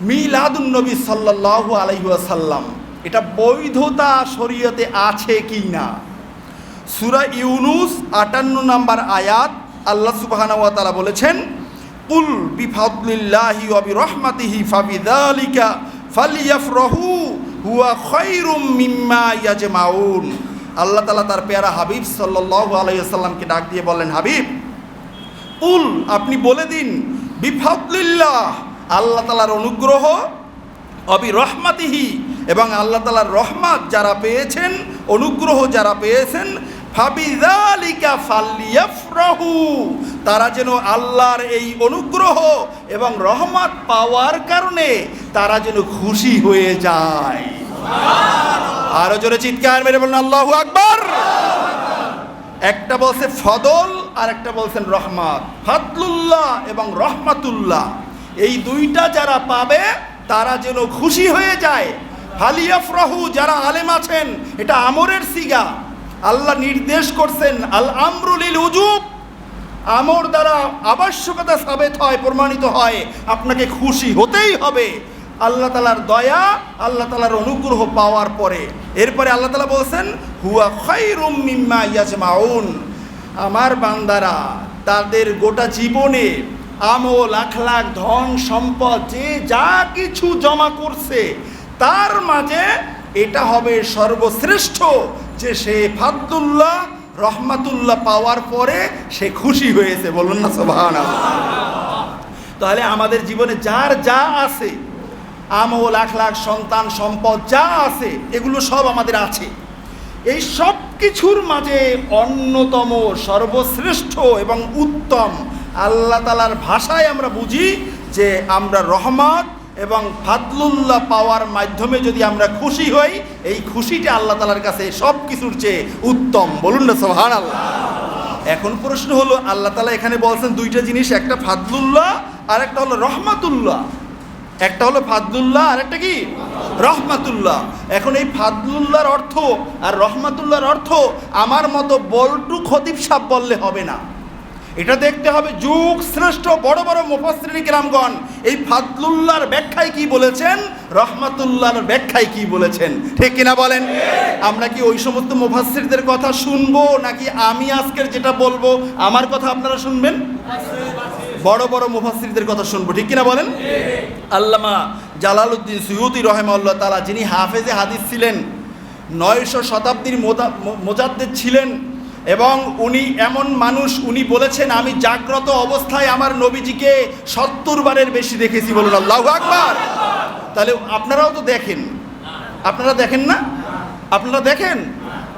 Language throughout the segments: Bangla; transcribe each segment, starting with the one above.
মিলাদুন নবী সাল্লাল্লাহু আলাইহি ওয়াসাল্লাম, এটা বৈধতা শরীয়তে আছে কি না? সুরা ইউনুস আটান্ন নম্বর আয়াত, আল্লাহ সুবহানাহু ওয়া তাআলা বলেছেন, কুল বিফাদলিল্লাহি ওয়া বিরহমাতিহি ফাবিযালিকা ফালিয়াফরাহু, হুয়া খায়রুম মিম্মা ইয়াজমাউন। আল্লাহ তাআলা তার পেয়ারা হাবিব সাল্লাল্লাহু আলাইহি ওয়াসাল্লামকে ডাক দিয়ে বললেন, হাবিব উল আপনি বলে দিন, বিফাদলিল্লাহ আল্লাহ তালার অনুগ্রহ অবি রহমাতিহি এবং আল্লাহ তালার রহমাত যারা পেয়েছেন, অনুগ্রহ যারা পেয়েছেন তারা যেন আল্লাহর এই অনুগ্রহ এবং রহমত পাওয়ার কারণে তারা যেন খুশি হয়ে যায়। আরও জোরে চিৎকার মেরে বলুন, আল্লাহ আকবার। একটা বলছে ফদল আর একটা বলছেন রহমাত। ফাদলুল্লাহ এবং রহমাতুল্লাহ। এই দুইটা যারা পাবে, তারা যেন খুশি হয়ে যায়। ফালিয়াফরাহু যারা আলেম আছেন, এটা আমরের সিগা। আল্লাহ নির্দেশ করছেন, আল আমরুলিল উজুব। আমর দ্বারা আবশ্যকতা সাবেত হয়, প্রমাণিত হয়, আপনাকে খুশি হতেই হবে। আল্লাহ তালার দয়া, আল্লাহ তালার অনুগ্রহ পাওয়ার পরে। এরপরে আল্লাহ তালা বলছেন, হুয়া খৈরুম মিম্মা ইয়াজমাউন। আমার বান্দারা, তাদের গোটা জীবনে আমল আখলাক ধন, সম্পদ, যে যা কিছু জমা করছে, তার মাঝে এটা হবে সর্বশ্রেষ্ঠ, যে সে ফাদুল্লাহ রহমাতুল্লাহ পাওয়ার পরে সে খুশি হয়েছে। বলুন না সোভান তাহলে আমাদের জীবনে যার যা আছে, আমল, আখলাখ, সন্তান, সম্পদ যা আছে, এগুলো সব আমাদের আছে। এই সব কিছুর মাঝে অন্যতম সর্বশ্রেষ্ঠ এবং উত্তম আল্লাহ তালার ভাষায় আমরা বুঝি যে আমরা রহমত এবং ফাদলুল্লাহ পাওয়ার মাধ্যমে যদি আমরা খুশি হই, এই খুশিটা আল্লাহ তালার কাছে সব কিছুর চেয়ে উত্তম। বলুন না সোহান আল্লাহ এখন প্রশ্ন হলো, আল্লাহ তালা এখানে বলছেন দুইটা জিনিস, একটা ফাদলুল্লাহ আর একটা হলো রহমাতুল্লাহ। একটা হলো ফাদলুল্লাহ আর একটা কি? রহমাতুল্লাহ। এখন এই ফাদলুল্লাহর অর্থ আর রহমাতুল্লাহর অর্থ আমার মতো বল্টু খতিব সাপ বললে হবে না। এটা দেখতে হবে যুগ শ্রেষ্ঠ বড় বড় মুফাসরিন কিরামগণ। এই ফাদলুল্লাহর ব্যাখ্যায় কি বলেছেন? রহমাতুল্লাহর ব্যাখ্যায় কি বলেছেন? ঠিক কিনা বলেন? আমরা কি ওই সমস্ত মুফাসসিরদের কথা শুনব, নাকি আমি আজকের যেটা বলব, আমার কথা আপনারা শুনবেন? বড় বড় মুফাসসিরদের কথা শুনব, ঠিক কিনা বলেন? আল্লামা জালালউদ্দিন সুয়ুতি রহেমাল্লাহ তালা যিনি হাফেজে হাদিস ছিলেন, নয়শো শতাব্দীর মোদা- মো- মোজাদ্দেদ ছিলেন এবং উনি এমন মানুষ, উনি বলেছেন, আমি জাগ্রত অবস্থায় আমার নবীজিকে সত্তর বারের বেশি দেখেছি। বলুন, আল্লাহ আকবার! তাহলে আপনারাও তো দেখেন। আপনারা দেখেন না? আপনারা দেখেন?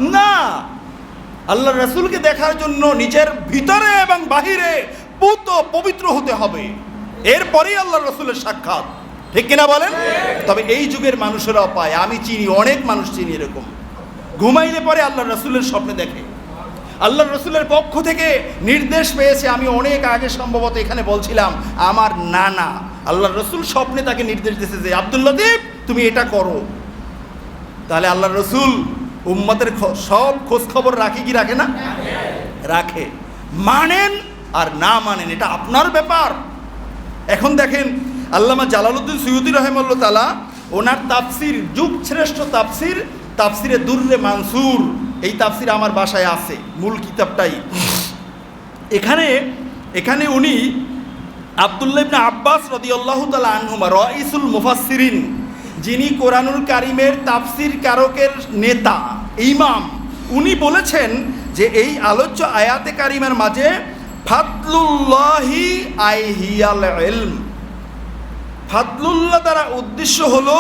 না! আল্লাহ রসুলকে দেখার জন্য নিজের ভিতরে এবং বাহিরে পুত পবিত্র হতে হবে। এরপরেই আল্লাহ রসুলের সাক্ষাৎ। ঠিক কিনা বলেন? তবে এই যুগের মানুষেরাও পায়। আমি চিনি, অনেক মানুষ চিনি এরকম। ঘুমাইলে পরে আল্লাহ রসুলের স্বপ্নে দেখে। আল্লাহ রসুলের পক্ষ থেকে নির্দেশ পেয়েছে, আমি অনেক আগে সম্ভবত এখানে বলছিলাম, আমার নানা, আল্লাহ রসুল স্বপ্নে তাকে নির্দেশ দিয়েছে যে আবদুল্লাহ দেব তুমি এটা করো। তাহলে আল্লাহ রসুল উম্মতের সব খোঁজ খবর রাখে কি রাখে না? রাখে। মানেন আর না মানেন, এটা আপনার ব্যাপার। এখন দেখেন, আল্লামা জালালউদ্দিন সৈয়দি রহেমুল্লা তালা ওনার তাফসির যুগ শ্রেষ্ঠ তাফসির, তাফসিরে দুর্রে মানসুর। এই তাফসির আমার বাসায় আছে, মূল কিতাবটাই। এখানে এখানে উনি আবদুল্লাহ ইবনে আব্বাস রদিয়াল্লাহু তাআলা আনহুমা, রাইসুল মুফাসসিরিন, যিনি কোরআনুল কারিমের তাফসির কারকের নেতা, ইমাম, উনি বলেছেন যে এই আলোচ্য আয়াতে কারিমের মাঝে, ফাদলুল্লাহি আইহিয়াল ইলম। ফাদলুল্লাহ দ্বারা উদ্দেশ্য হলো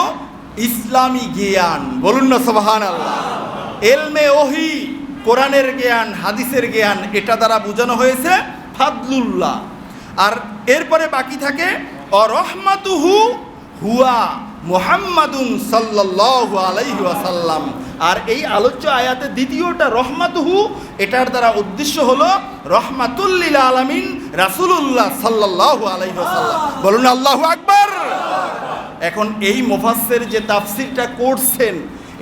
ইসলামী জ্ঞান। বলুন না সোবাহান আল্লাহ এলমে ওহি, কোরআনের জ্ঞান, হাদিসের জ্ঞান, এটা দ্বারা বোঝানো হয়েছে ফাদলুল্লাহ। আর এরপরে বাকি থাকে, অরহমাতুহু হুয়া মুহাম্মাদুন সাল্লাল্লাহু আলাইহি ওয়াসাল্লাম। আর এই আলোচ্য আয়াতে দ্বিতীয়টা রহমাতুহু, এটার দ্বারা উদ্দেশ্য হলো রহমাতুল্লিল আলামিন রাসূলুল্লাহ সাল্লাল্লাহু আলাইহি ওয়াসাল্লাম। বলুন আল্লাহু আকবার। এখন এই মুফাসসির যে তাফসিরটা করছেন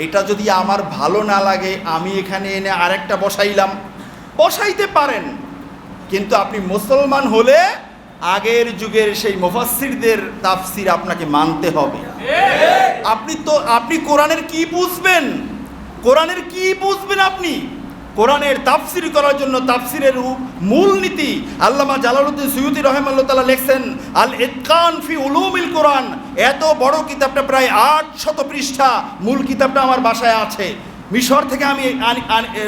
এটা যদি আমার ভালো না লাগে, আমি এখানে এনে আরেকটা বসাইলাম। বসাইতে পারেন, কিন্তু আপনি মুসলমান হলে আগের যুগের সেই মুফাসসিরদের তাফসির আপনাকে মানতে হবে। আপনি তো, আপনি কোরআনের কি বুঝবেন? কোরআনের কি বুঝবেন আপনি? কোরআনের তাফসির করার জন্য তাফসিরের মূল নীতি আল্লামা জালালউদ্দিন সুয়ুতি রহমাল্লাহ তাআলা লেখছেন আল ইতকান ফি উলুমিল কোরআন এত বড় কিতাবটা প্রায় আট শত পৃষ্ঠা মূল কিতাবটা আমার বাসায় আছে। মিশর থেকে আমি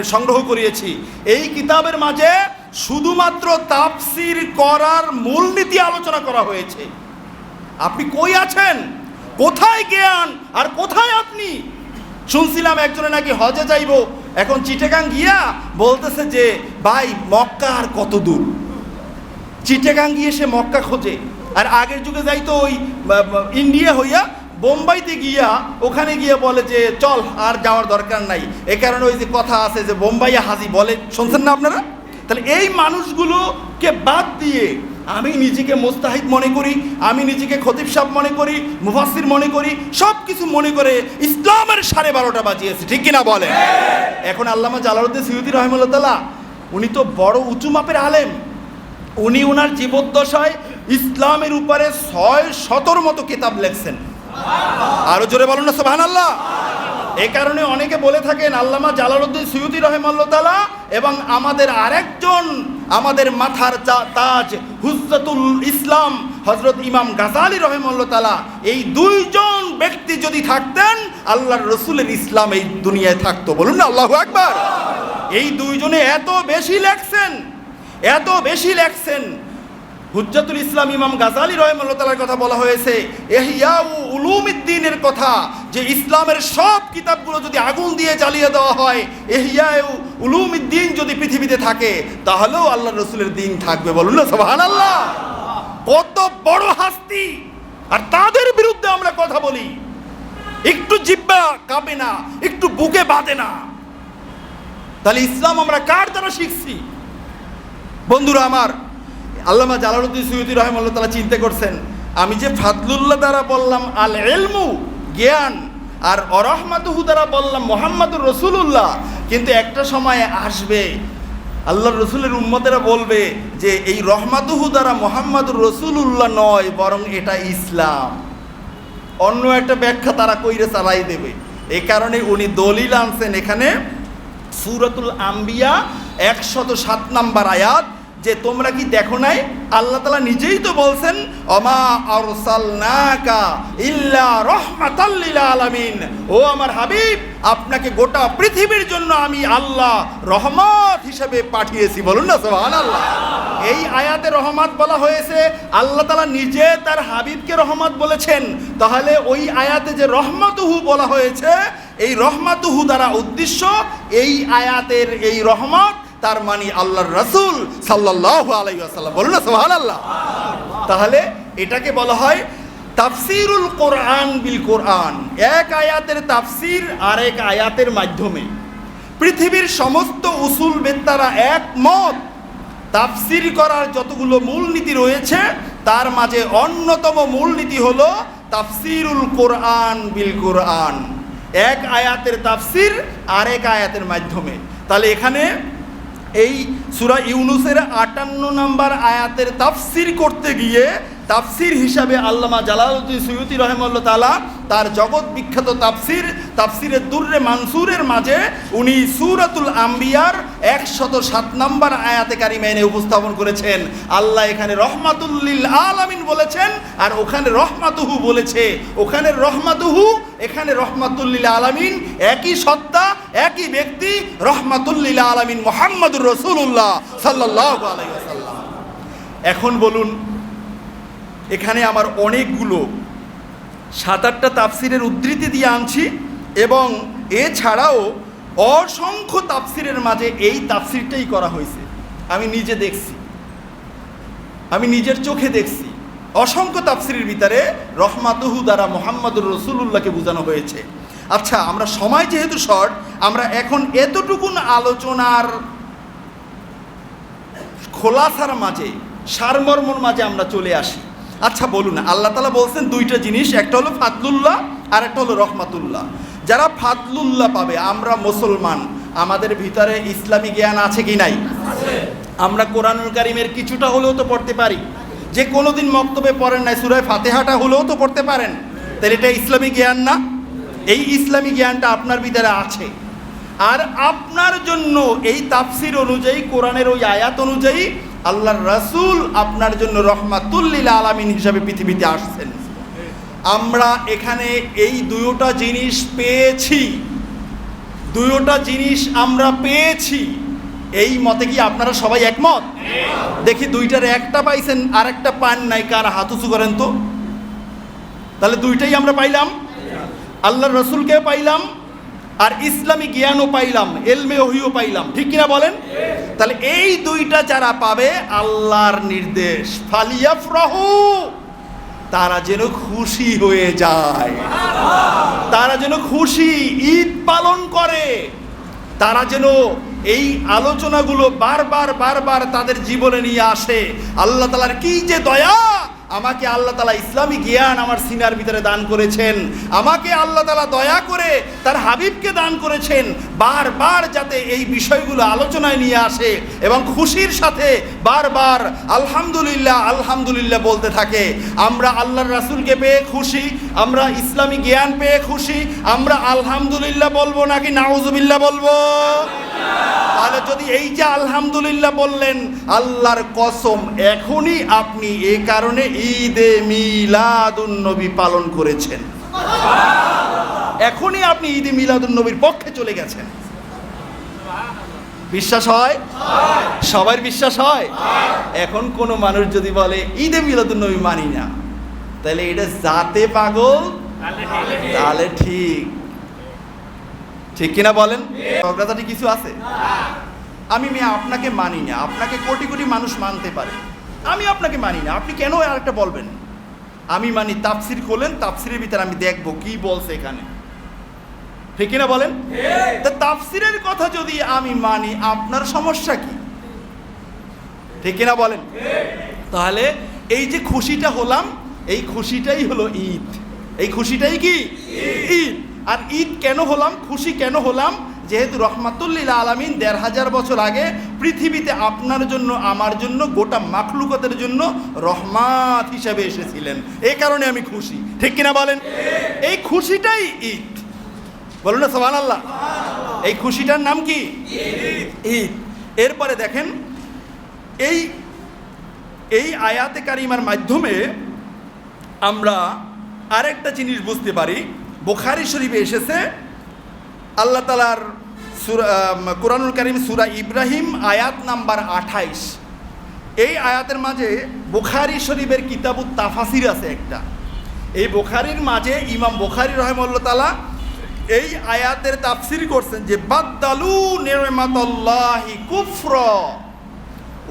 সংগ্রহ করিয়েছি। এই কিতাবের মাঝে শুধুমাত্র তাপসির করার মূলনীতি আলোচনা করা হয়েছে। আপনি কই আছেন? কোথায় জ্ঞান? আর কোথায় আপনি? শুনছিলাম একজনে নাকি হজে যাইব। এখন চিটেগাং গিয়া বলতেছে যে, ভাই, মক্কা আর কত দূর? চিটেগাং গিয়ে সে মক্কা খোঁজে। আর আগের যুগে যাইতো ওই ইন্ডিয়া হইয়া বোম্বাইতে গিয়া ওখানে গিয়ে বলে যে, চল, আর যাওয়ার দরকার নাই। এ কারণে ওই যে কথা আছে যে, বোম্বাইয়া হাজি বলে। শুনছেন না আপনারা? তাহলে এই মানুষগুলোকে বাদ দিয়ে আমি নিজেকে মোস্তাহিদ মনে করি, আমি নিজেকে খতিব সাহেব মনে করি মুফাসির মনে করি সব কিছু মনে করে ইসলামের সাড়ে বারোটা বাজিয়েছে। ঠিক কিনা বলে এখন আল্লামা জালালুদ্দিন সৈয়দি রহমুল্লাহ উনি তো বড় উঁচু মাপের আলেম। উনি ওনার জীবদ্দশায় ইসলামের উপরে ছয় শতর মতো কিতাব লেখছেন। আরও জোরে বলুন না সোহান আল্লাহ এ কারণে অনেকে বলে থাকেন, আল্লামা জালালউদ্দিন সৈয়দি রহেমাল্লা তালা এবং আমাদের আরেকজন, আমাদের মাথার তাজ হুজ্জাতুল ইসলাম হজরত ইমাম গাজালি রহেমাল্লা তালা এই দুইজন ব্যক্তি যদি থাকতেন, আল্লাহর রসুলের ইসলাম এই দুনিয়ায় থাকতো। বলুন না, আল্লাহু একবার এই দুইজনে এত বেশি লেখছেন, এত বেশি লেখছেন হুজ্জাতুল ইসলাম ইমাম গাজালি রহমতালার কথা বলা হয়েছে এহিয়াউ উলুমিদ্দিনের কথা, যে ইসলামের সব কিতাবগুলো যদি আগুন দিয়ে জ্বালিয়ে দেওয়া হয় এহিয়াউ উলুমিদ্দিন যদি পৃথিবীতে থাকে, তাহলেও আল্লাহ রসুলের দিন থাকবে। বলুন না সোহান আল্লাহ কত বড় হাস্তি। আর তাদের বিরুদ্ধে আমরা কথা বলি। একটু জিব্বা কাঁপে না, একটু বুকে বাঁধে না। তাহলে ইসলাম আমরা কার দ্বারা শিখছি? বন্ধুরা আমার আল্লামা জালালুদ্দিন সৈয়দি রহমাল্লাহ তালা চিন্তা করছেন, আমি যে ফাদলুল্লাহ দ্বারা বললাম আল এলমু জ্ঞান, আর অরহমাতুহু দ্বারা বললাম মোহাম্মদুর রসুলুল্লাহ, কিন্তু একটা সময় আসবে আল্লাহ রসুলের উম্মতেরা বলবে যে এই রহমাতুহু দ্বারা মোহাম্মদুর রসুলুল্লাহ নয়, বরং এটা ইসলাম। অন্য একটা ব্যাখ্যা তারা কইরে চালাই দেবে। এই কারণে উনি দলিল আনছেন এখানে সুরতুল আম্বিয়া একশত সাত নাম্বার আয়াত যে তোমরা কি দেখো নাই? আল্লাহ তালা নিজেই তো বলছেন, অমা আরসালনাকা ইল্লা রহমাতাল্লিল আলামিন। ও আমার হাবিব, আপনাকে গোটা পৃথিবীর জন্য আমি আল্লাহ রহমত হিসেবে পাঠিয়েছি। বলুন না সোহান আল্লাহ এই আয়াতে রহমত বলা হয়েছে, আল্লাহ তালা নিজে তার হাবিবকে রহমত বলেছেন। তাহলে ওই আয়াতে যে রহমতুহু বলা হয়েছে, এই রহমাতুহু দ্বারা উদ্দেশ্য এই আয়াতের এই রহমত তার মানে আল্লাহর রসুল সাল্লাহ আলাইসাল্লাম বলুন না সোহান আল্লাহ তাহলে এটাকে বলা হয় তাফসিরুল কোরআন বিল কোরআন। এক আয়াতের তাফসির আর এক আয়াতের মাধ্যমে। পৃথিবীর সমস্ত উসুল বেত্তারা একমত। তাফসির করার যতগুলো মূলনীতি রয়েছে, তার মাঝে অন্যতম মূলনীতি হলো তাফসিরুল কোরআন বিল কোরআন। এক আয়াতের তাফসির আরেক আয়াতের মাধ্যমে। তাহলে এখানে এই সুরা ইউনুসের আটান্ন নম্বর আয়াতের তাফসির করতে গিয়ে তাফসির হিসাবে আল্লামা জালালউদ্দিন সৈয়দি রহমল্লা তালা তার জগৎ বিখ্যাত তাফসির তাফসিরের দুর্রে মানসুরের মাঝে উনি সুরাতুল আম্বিয়ার একশত সাত নম্বর আয়াতে কারিমা এনে উপস্থাপন করেছেন। আল্লাহ এখানে রহমাতুল্লিল আলামিন বলেছেন আর ওখানে রহমাতুহু বলেছে। ওখানে রহমাতুহু, এখানে রহমাতুল্লিল আলামিন। একই সত্তা, একই ব্যক্তি রহমাতুল্লিল আলামিন মোহাম্মদুর রসুল্লাহ সাল্লাহ আলাইসাল্লাম এখন বলুন, এখানে আমার অনেকগুলো সাত আটটা তাফসিরের উদ্ধৃতি দিয়ে আনছি এবং এছাড়াও অসংখ্য তাফসিরের মাঝে এই তাফসিরটাই করা হয়েছে। আমি নিজে দেখছি। আমি নিজের চোখে দেখছি। অসংখ্য তাফসিরের ভিতরে রহমাতুহু দ্বারা মোহাম্মদুর রসুল্লাহকে বোঝানো হয়েছে। আচ্ছা আমরা সময় যেহেতু শর্ট, আমরা এখন এতটুকুন আলোচনার খোলাসার মাঝে, সারমর্মর মাঝে আমরা চলে আসি। আচ্ছা বলুন, আল্লাহ তালা বলছেন দুইটা জিনিস, একটা হলো ফাদলুল্লাহ, আর একটা হলো রহমাতুল্লাহ। যারা ফাদলুল্লাহ পাবে, আমরা মুসলমান, আমাদের ভিতরে ইসলামী জ্ঞান আছে কি নাই? আমরা কোরআনুল কারিমের কিছুটা হলেও তো পড়তে পারি। যে কোনোদিন মক্তবে পড়েন নাই সুরায় ফাতেহাটা হলেও তো পড়তে পারেন। তাহলে এটা ইসলামী জ্ঞান না? এই ইসলামী জ্ঞানটা আপনার ভিতরে আছে। আর আপনার জন্য এই তাফসির অনুযায়ী, কোরআনের ওই আয়াত অনুযায়ী আল্লাহর রাসূল আপনার জন্য রহমাতুল্লিল আলামিন হিসাবে পৃথিবীতে আসছেন। আমরা এখানে এই দুয়োটা জিনিস পেয়েছি। দুয়োটা জিনিস আমরা পেয়েছি। এই মতে কি আপনারা সবাই একমত? দেখি দুইটার একটা পাইছেন আর একটা পান নাই, কার হাত উঁচু করেন তো? তাহলে দুইটাই আমরা পাইলাম। আল্লাহর রসুলকে পাইলাম আর ইসলামী জ্ঞানও পাইলাম এলমে ওহিও পাইলাম। ঠিক কিনা বলেন? তাহলে এই দুইটা যারা পাবে আল্লাহর নির্দেশ। ফালিয়া ফালিয়াফরাহু তারা যেন খুশি হয়ে যায়। তারা যেন খুশি ঈদ পালন করে। তারা যেন এই আলোচনাগুলো বারবার বারবার তাদের জীবনে নিয়ে আসে। আল্লাহ তালার কি যে দয়া! আমাকে আল্লাহ তালা ইসলামী জ্ঞান আমার সিনার ভিতরে দান করেছেন। আমাকে আল্লাহ তালা দয়া করে তার হাবিবকে দান করেছেন। বারবার যাতে এই বিষয়গুলো আলোচনায় নিয়ে আসে এবং খুশির সাথে বারবার আলহামদুলিল্লাহ আলহামদুলিল্লাহ বলতে থাকে। আমরা আল্লাহর রাসূলকে পেয়ে খুশি, আমরা ইসলামী জ্ঞান পেয়ে খুশি, আমরা আলহামদুলিল্লাহ বলব নাকি নাউজুবিল্লাহ বলব? তাহলে যদি এই যে আলহামদুলিল্লাহ বললেন, আল্লাহর কসম, এখনই আপনি এ কারণে ঈদে মিলাদুন নবী পালন করেছেন। এখনই আপনি ঈদে মিলাদুন নবীর পক্ষে চলে গেছেন। বিশ্বাস হয়? সবার বিশ্বাস হয়? এখন কোনো মানুষ যদি বলে, ঈদে মিলাদুন নবী মানি না, তাহলে এটা জাতে পাগল? তাহলে ঠিক। ঠিক কিনা বলেন? অগ্রতাটি কিছু আছে? আমি মেয়ে আপনাকে মানি না। আপনাকে কোটি কোটি মানুষ মানতে পারে। আমি আপনাকে মানি না। আপনি কেন আরেকটা বলবেন? আমি মানি তাপসির খোলেন তাফসিরের ভিতরে আমি দেখব কি বলছে এখানে। ঠিক কিনা বলেন? তা তাফসিরের কথা যদি আমি মানি আপনার সমস্যা কি? ঠিক কিনা বলেন? তাহলে এই যে খুশিটা হলাম এই খুশিটাই হলো ঈদ। এই খুশিটাই কি? ঈদ। আর ঈদ কেন হলাম, খুশি কেন হলাম? যেহেতু রহমাতুল্লিল আলমিন দেড় হাজার বছর আগে পৃথিবীতে আপনার জন্য, আমার জন্য, গোটা মাখলুকতের জন্য রহমাত হিসাবে এসেছিলেন। এই কারণে আমি খুশি। ঠিক কিনা বলেন? এই খুশিটাই ঈদ। বলুন না সোহান আল্লাহ এই খুশিটার নাম কি? ঈদ। এরপরে দেখেন, এই এই আয়াতে কারিমার মাধ্যমে আমরা আরেকটা জিনিস বুঝতে পারি। বোখারি শরীফে এসেছে, আল্লাহ তালার কোরআনুল করিম সুরা ইব্রাহিম আয়াত নাম্বার আঠাইশ। এই আয়াতের মাঝে বুখারি শরীফের কিতাবুত তাফাসির আছে একটা। এই বুখারির মাঝে ইমাম বুখারি রহমল্লা তালা এই আয়াতের তাফসির করছেন যে, বাদ্দালু নেমাতাল্লাহি কুফর।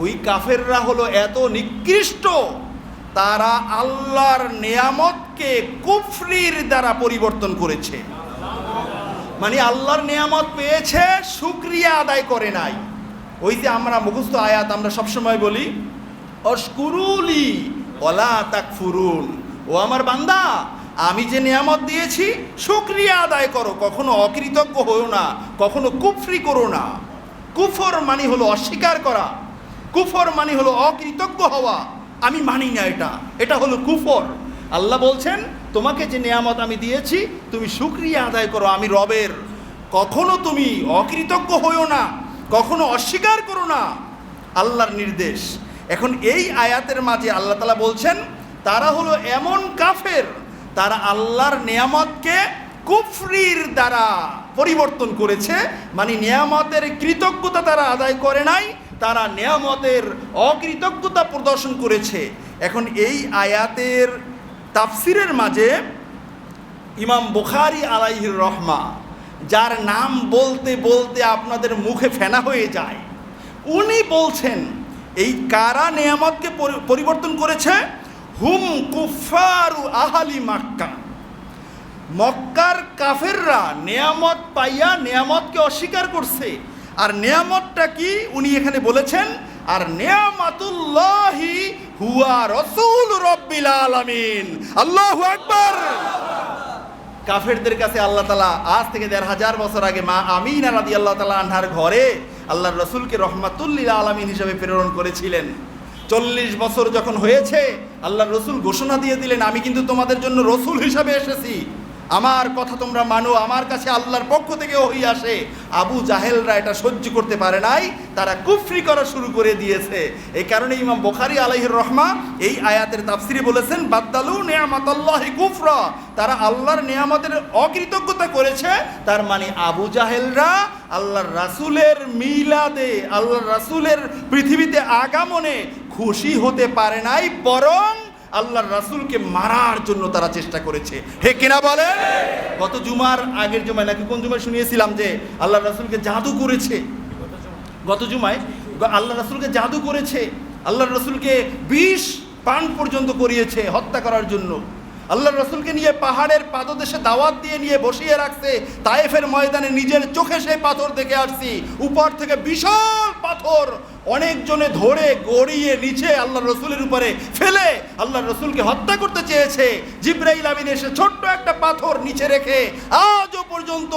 ওই কাফেররা হলো এত নিকৃষ্ট তারা আল্লাহর নেয়ামতকে কুফরির দ্বারা পরিবর্তন করেছে। মানে আল্লাহর নেয়ামত পেয়েছে, শুক্রিয়া আদায় করে নাই। ওই যে আমরা মুখস্থ আয়াত আমরা সবসময় বলি অস্কুরুলি ওলা তাক ফুরুন ও আমার বান্দা, আমি যে নিয়ামত দিয়েছি, শুক্রিয়া আদায় করো। কখনো অকৃতজ্ঞ হও না, কখনো কুফরি করো না। কুফর মানে হলো অস্বীকার করা, কুফর মানে হলো অকৃতজ্ঞ হওয়া। আমি মানি না এটা। এটা হলো কুফর। আল্লাহ বলছেন, তোমাকে যে নিয়ামত আমি দিয়েছি, তুমি শুক্রিয়া আদায় করো আমি রবের। কখনো তুমি অকৃতজ্ঞ হইও না, কখনো অস্বীকার করো না। আল্লাহর নির্দেশ। এখন এই আয়াতের মাঝে আল্লাহ তালা বলছেন, তারা হলো এমন কাফের, তারা আল্লাহর নিয়ামতকে কুফরির দ্বারা পরিবর্তন করেছে মানে নিয়ামতের কৃতজ্ঞতা তারা আদায় করে নাই তারা নেয়ামতের অকৃতজ্ঞতা প্রদর্শন করেছে। এখন এই আয়াতের তাফসিরের মাঝে ইমাম বুখারি আলাইহির রহমা, যার নাম বলতে বলতে আপনাদের মুখে ফেনা হয়ে যায়। উনি বলছেন, এই কারা নেয়ামতকে পরিবর্তন করেছে? হুম কুফারু আহালি মাক্কা। মক্কার কাফেররা নেয়ামত পাইয়া নেয়ামতকে অস্বীকার করছে। আর নেয়ামতটা কি উনি এখানে বলেছেন? আর নেয়ামাতুল্লাহি হুয়া রসুল রব্বিল আলামিন। আল্লাহু আকবার। কাফেরদের কাছে আল্লাহ তালা আজ থেকে দেড় হাজার বছর আগে মা আমিনা রাদি আল্লাহ তালা আনহার ঘরে আল্লাহর রসুলকে রহমাতুল্লিল আলমিন হিসাবে প্রেরণ করেছিলেন। চল্লিশ বছর যখন হয়েছে আল্লাহ রসুল ঘোষণা দিয়ে দিলেন, আমি কিন্তু তোমাদের জন্য রসুল হিসাবে এসেছি। আমার কথা তোমরা মানো, আমার কাছে আল্লাহর পক্ষ থেকে ওই আসে। আবু জাহেলরা এটা সহ্য করতে পারে নাই, তারা কুফরি করা শুরু করে দিয়েছে। এই কারণে ইমাম বোখারি আলাইহির রহমা এই আয়াতের তাফসিরে বলেছেন, বাদ্দালু নেয়ামাতাল্লাহি কুফরা। তারা আল্লাহর নিয়ামতের অকৃতজ্ঞতা করেছে, তার মানে আবু জাহেলরা আল্লাহর রাসূলের মিলাদে, আল্লাহর রাসূলের পৃথিবীতে আগামনে খুশি হতে পারে নাই, বরং আল্লাহর রাসূলকে মারার জন্য তারা চেষ্টা করেছে। হে কিনা বলে? গত জুমার আগের জুমায়, নাকি কোন জুমায় শুনিয়েছিলাম যে আল্লাহর রাসূলকে জাদু করেছে? গত জুমায় আল্লাহ রাসূলকে জাদু করেছে। আল্লাহ রসুলকে বিষ পান পর্যন্ত করিয়েছে হত্যা করার জন্য। আল্লাহ রসুলকে নিয়ে পাহাড়ের পাদদেশে দাওয়াত দিয়ে নিয়ে বসিয়ে রাখছে। তায়েফের ময়দানে নিজের চোখে সেই পাথর দেখে আসছি। উপর থেকে বিশাল পাথর অনেকজনে ধরে গড়িয়ে নিচে আল্লাহ রসুলের উপরে ফেলে আল্লাহ রসুলকে হত্যা করতে চেয়েছে। জিব্রাইল আমিন এসে ছোট্ট একটা পাথর নিচে রেখে আজও পর্যন্ত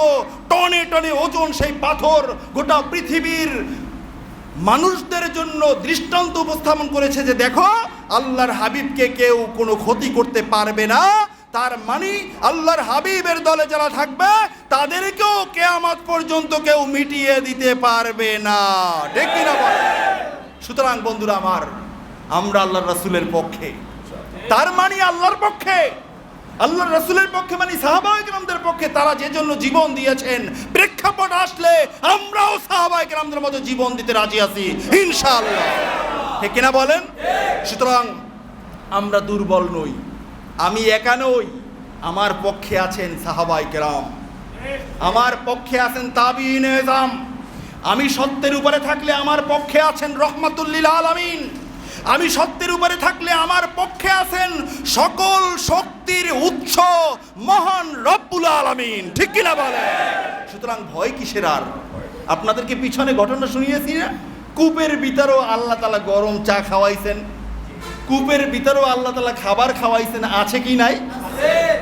টনে টনে ওজন সেই পাথর গোটা পৃথিবীর মানুষদের জন্য দৃষ্টান্ত উপস্থাপন করেছে যে দেখো, আল্লাহর হাবিবকে কেউ কোনো ক্ষতি করতে পারবে না। তার মানে আল্লাহর হাবিবের দলে যারা থাকবে, তাদেরকেও কেয়ামত পর্যন্ত কেউ মিটিয়ে দিতে পারবে না। ঠিক বল? সুতরাং বন্ধুরা আমার, আমরা আল্লাহর রাসূলের পক্ষে। তার মানে আল্লাহর পক্ষে। আল্লাহর রসুলের পক্ষে মানে সাহাবাহিকরামদের পক্ষে। তারা যে জন্য জীবন দিয়েছেন, প্রেক্ষাপট আসলে আমরাও সাহাবাহিকরামদের মতো জীবন দিতে রাজি আছি, ইনশাআল্লাহ। ঠিক কিনা বলেন? সুতরাং আমরা দুর্বল নই। আমি একা নই, আমার পক্ষে আছেন সাহাবাইকেরাম আমার পক্ষে আছেন এজাম আমি সত্যের উপরে থাকলে আমার পক্ষে আছেন রহমাতুল্লিল আলামিন। আমি সত্যের উপরে থাকলে আমার পক্ষে আছেন সকল শক্তির উৎস মহান রব্বুল আলামিন। ঠিক কিনা বলে সুতরাং ভয় কিসের আর? আপনাদেরকে পিছনে ঘটনা শুনিয়েছি না? কূপের ভিতরেও আল্লাহ তালা গরম চা খাওয়াইছেন। কূপের ভিতরেও আল্লাহ তালা খাবার খাওয়াইছেন আছে কি নাই?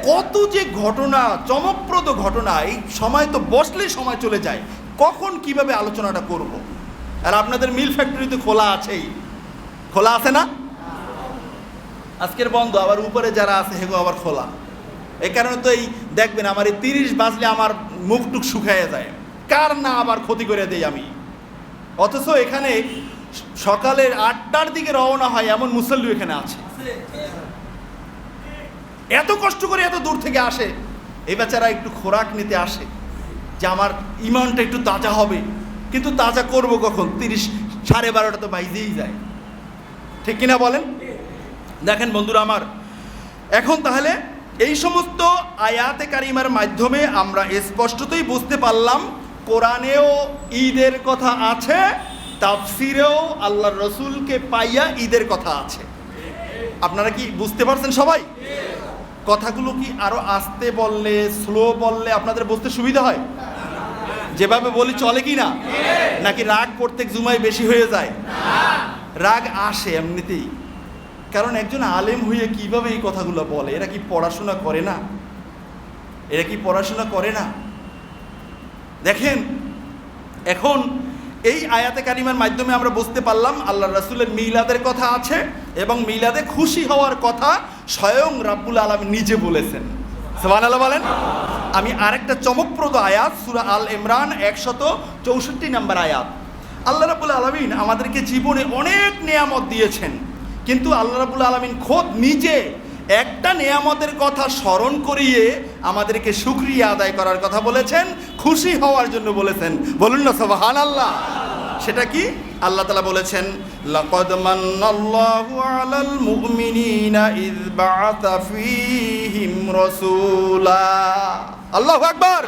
কত যে ঘটনা চমকপ্রদ ঘটনা এই সময় তো বসলে সময় চলে যায়। কখন কীভাবে আলোচনাটা করব। আর আপনাদের মিল ফ্যাক্টরি তো খোলা আছেই। খোলা আছে না? আজকের বন্ধ আবার উপরে যারা আছে হেগো আবার খোলা। এই কারণে তো এই দেখবেন আমার এই তিরিশ বাজলে আমার মুখ টুক শুকাইয়া যায়। কার না আবার ক্ষতি করে দেই আমি? অথচ এখানে সকালের আটটার দিকে রওনা হয় এমন মুসল্লি এখানে আছে। এত কষ্ট করে এত দূর থেকে আসে, এই বেচারা একটু খোরাক নিতে আসে যে আমার ইমানটা একটু তাজা হবে। কিন্তু তাজা করব কখন? তিরিশ, সাড়ে বারোটা তো বাইজেই যায়। ঠিক কিনা বলেন? দেখেন বন্ধুরা আমার, এখন তাহলে এই সমস্ত আয়াতে কারিমার মাধ্যমে আমরা স্পষ্টতই বুঝতে পারলাম, কোরআনেও ঈদের কথা আছে তাফসিরেও আল্লাহ রসুলকে পাইয়া ঈদের কথা আছে। আপনারা কি বুঝতে পারছেন সবাই? কথাগুলো কি আরও আস্তে বললে স্লো বললে আপনাদের বুঝতে সুবিধা হয়? যেভাবে বলি চলে কি না? নাকি রাগ প্রত্যেক জুমায় বেশি হয়ে যায়? রাগ আসে এমনিতেই। কারণ একজন আলেম হয়ে কীভাবে এই কথাগুলো বলে? এরা কি পড়াশোনা করে না? এরা কি পড়াশোনা করে না? দেখেন, এখন এই আয়াতে কারিমার মাধ্যমে আমরা বুঝতে পারলাম আল্লাহ রাসূলের মিলাদের কথা আছে এবং মিলাদে খুশি হওয়ার কথা স্বয়ং রাব্বুল আলম নিজে বলেছেন। সোহান আল্লাহ বলেন, আমি আরেকটা চমকপ্রদ আয়াত, সুরা আল ইমরান একশত চৌষট্টি নাম্বার আয়াত। আল্লাহ রাবুল আলমিন আমাদেরকে জীবনে অনেক নেয়ামত দিয়েছেন, কিন্তু আল্লাহ রাবুল আলমিন খোদ নিজে একটা নেয়ামতের কথা স্মরণ করিয়ে আমাদেরকে সুক্রিয়া আদায় করার কথা বলেছেন, খুশি হওয়ার জন্য বলেছেন। বলুন না সবাহান আল্লাহ সেটা কি? আল্লাহ তালা বলেছেন, লাকাদ মান্নাল্লাহু আলাল মুমিনিনা ইয বাআসা ফীহিম রাসূলা। আল্লাহু আকবার।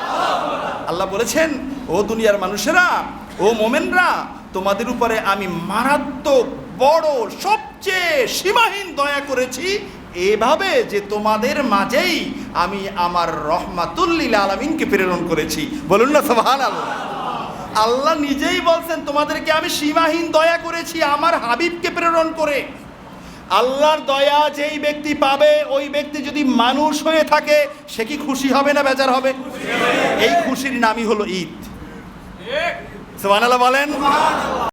আল্লাহ বলেছেন, ও দুনিয়ার মানুষেরা, ও মোমেনরা, তোমাদের উপরে আমি মারাত্মক বড়, সবচেয়ে সীমাহীন দয়া করেছি এভাবে যে তোমাদের মাঝেই আমি আমার রহমাতুল্লিল আলমিনকে প্রেরণ করেছি। বলুন না সবহান আল্লাহ নিজেই বলছেন, তোমাদেরকে আমি সীমাহীন দয়া করেছি, আমার হাবিবকে প্রেরণ করে। আল্লাহর দয়া যেই ব্যক্তি পাবে, ওই ব্যক্তি যদি মানুষ হয়ে থাকে, সে কি খুশি হবে না বেজার হবে? এই খুশির নামই হলো ঈদ। সোহানাল্লাহ বলেন?